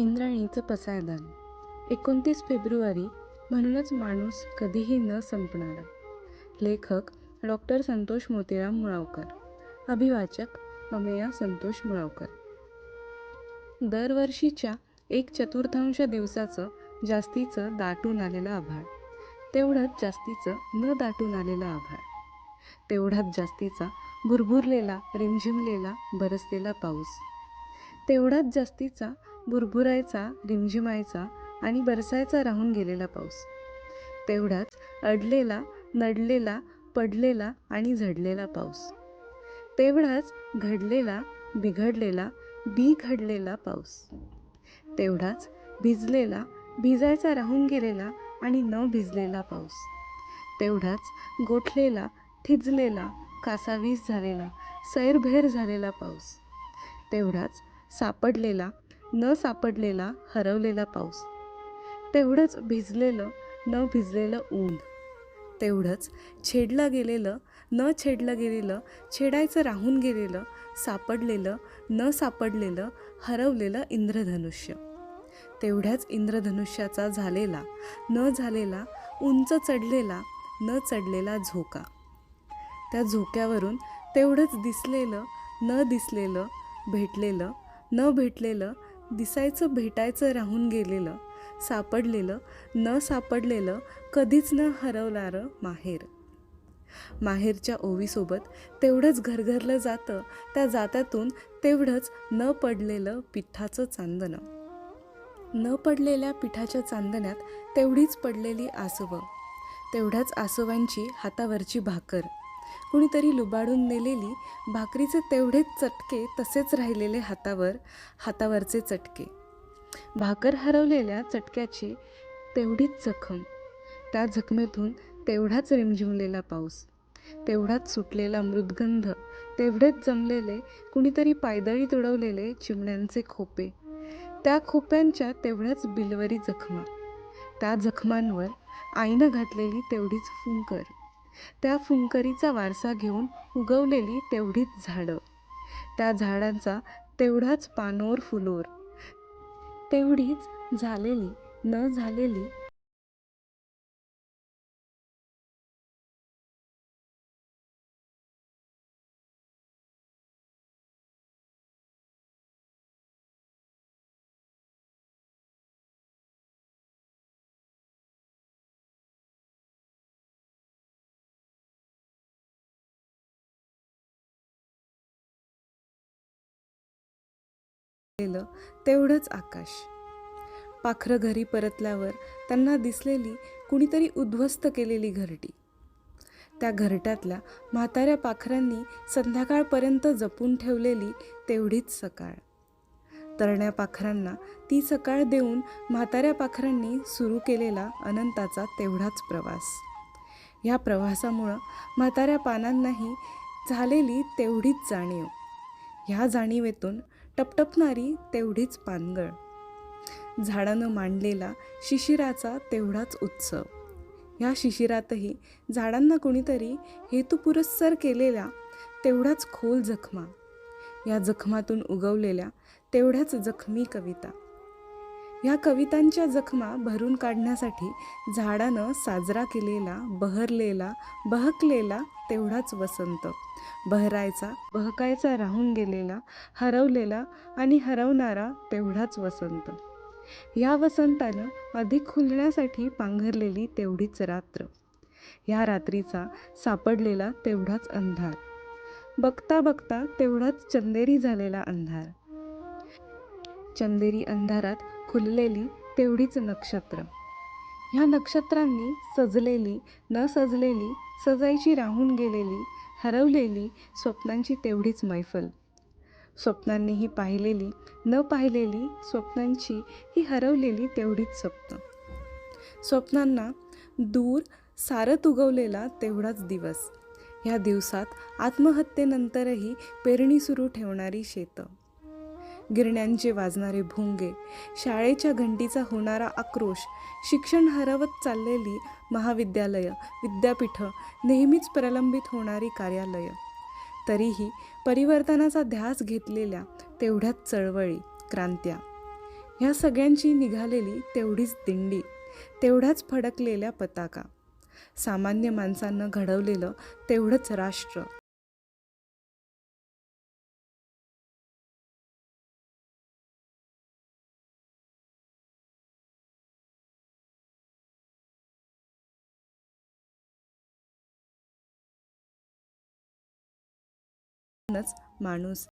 इंद्राणीचं पसायदान. एकोणतीस फेब्रुवारी म्हणूनच माणूस कधीही न संपणारा. लेखक डॉक्टर संतोष मोतीराम मुळावकर. अभिवाचक अमेया संतोष मुळावकर. दरवर्षीच्या एक चतुर्थांश दिवसाचं जास्तीचं दाटून आलेलं आभाळ. तेवढंच जास्तीचं न दाटून आलेलं आभाळ. तेवढाच जास्तीचा भुरभुरलेला रिमझिमलेला बरसलेला पाऊस. तेवढाच जास्तीचा भुरभुरायचा रिमझिमायचा आणि बरसायचा राहून गेलेला पाऊस. तेवढाच अडलेला नडलेला पडलेला आणि झडलेला पाऊस. तेवढाच घडलेला बिघडलेला बिघडलेला पाऊस. तेवढाच भिजलेला भिजायचा राहून गेलेला आणि न भिजलेला पाऊस. तेवढाच गोठलेला थिजलेला कासावीस झालेला सैरभैर झालेला पाऊस. तेवढाच सापडलेला न सापडलेला हरवलेला पाऊस. तेवढंच भिजलेलं न भिजलेलं ऊन. तेवढंच छेडलं गेलेलं न छेडलं गेलेलं छेडायचं राहून गेलेलं सापडलेलं न सापडलेलं हरवलेलं इंद्रधनुष्य. तेवढ्याच इंद्रधनुष्याचा झालेला न झालेला उंच चढलेला न चढलेला झोका. त्या झोक्यावरून तेवढंच दिसलेलं न दिसलेलं भेटलेलं न भेटलेलं दिसायचं भेटायचं राहून गेलेलं सापडलेलं न सापडलेलं कधीच न हरवणारं माहेर. माहेरच्या ओवीसोबत तेवढंच घरघरलं जातं त्या जात्यातून तेवढंच न पडलेलं पिठाचं चांदणं. न पडलेल्या पिठाच्या चांदण्यात तेवढीच पडलेली आसवं. तेवढ्याच आसवांची हातावरची भाकर. कुणीतरी लुबाडून नेलेली भाकरीचे तेवढेच चटके तसेच राहिलेले हातावर हातावरचे चटके. भाकर हरवलेल्या चटक्याची तेवढीच जखम. त्या जखमेतून तेवढाच रिमझिमलेला पाऊस तेवढाच सुटलेला मृदगंध तेवढेच जमलेले कुणीतरी पायदळी तुडवलेले चिमण्यांचे खोपे. त्या खोप्यांच्या तेवढ्याच बिलवरी जखमा. त्या जखमांवर आईनं घातलेली तेवढीच फुंकर. त्या फुंकरीचा वारसा घेऊन उगवलेली तेवढीच झाडं. त्या झाडांचा तेवढाच पानोर फुलोर. तेवढीच झालेली न झालेली तेवढंच आकाश. पाखरं घरी परतल्यावर त्यांना दिसलेली कुणीतरी उद्ध्वस्त केलेली घरटी. त्या घरट्यातल्या म्हाताऱ्या पाखरांनी संध्याकाळपर्यंत जपून ठेवलेली तेवढीच सकाळ. तरण्या पाखरांना ती सकाळ देऊन म्हाताऱ्या पाखरांनी सुरू केलेला अनंताचा तेवढाच प्रवास. ह्या प्रवासामुळं म्हाताऱ्या पानांनाही झालेली तेवढीच जाणीव. ह्या जाणीवेतून टपटपणारी तेवढीच पानगळ. झाडानं मांडलेला शिशिराचा तेवढाच उत्सव. ह्या शिशिरातही झाडांना कोणीतरी हेतुपुरस्सर केलेल्या तेवढाच खोल जखमा. या जखमातून उगवलेल्या तेवढ्याच जखमी कविता. ह्या कवितांच्या जखमा भरून काढण्यासाठी झाडानं साजरा केलेला बहरलेला बहकलेला तेवढाच वसंत. बहरायचा बहकायचा राहून गेलेला हरवलेला आणि हरवणारा तेवढाच वसंत. या वसंतानं अधिक खुलण्यासाठी पांघरलेली तेवढीच रात्र. या रात्रीचा सापडलेला तेवढाच अंधार. बघता बघता तेवढाच चंदेरी झालेला अंधार. चंदेरी अंधारात खुललेली तेवढीच नक्षत्र. ह्या नक्षत्रांनी सजलेली न सजलेली सजायची राहून गेलेली हरवलेली स्वप्नांची तेवढीच मैफल. स्वप्नांनीही पाहिलेली न पाहिलेली स्वप्नांची ही हरवलेली तेवढीच स्वप्न स्वप्नांना दूर सारत उगवलेला तेवढाच दिवस. ह्या दिवसात आत्महत्येनंतरही पेरणी सुरू ठेवणारी शेतं. गिरण्यांचे वाजणारे भोंगे शाळेच्या घंटीचा होणारा आक्रोश शिक्षण हरवत चाललेली महाविद्यालयं विद्यापीठं नेहमीच प्रलंबित होणारी कार्यालयं. तरीही परिवर्तनाचा ध्यास घेतलेल्या तेवढ्याच चळवळी क्रांत्या. ह्या सगळ्यांची निघालेली तेवढीच दिंडी तेवढ्याच फडकलेल्या पताका. सामान्य माणसांना घडवलेलं तेवढंच राष्ट्र. माणूस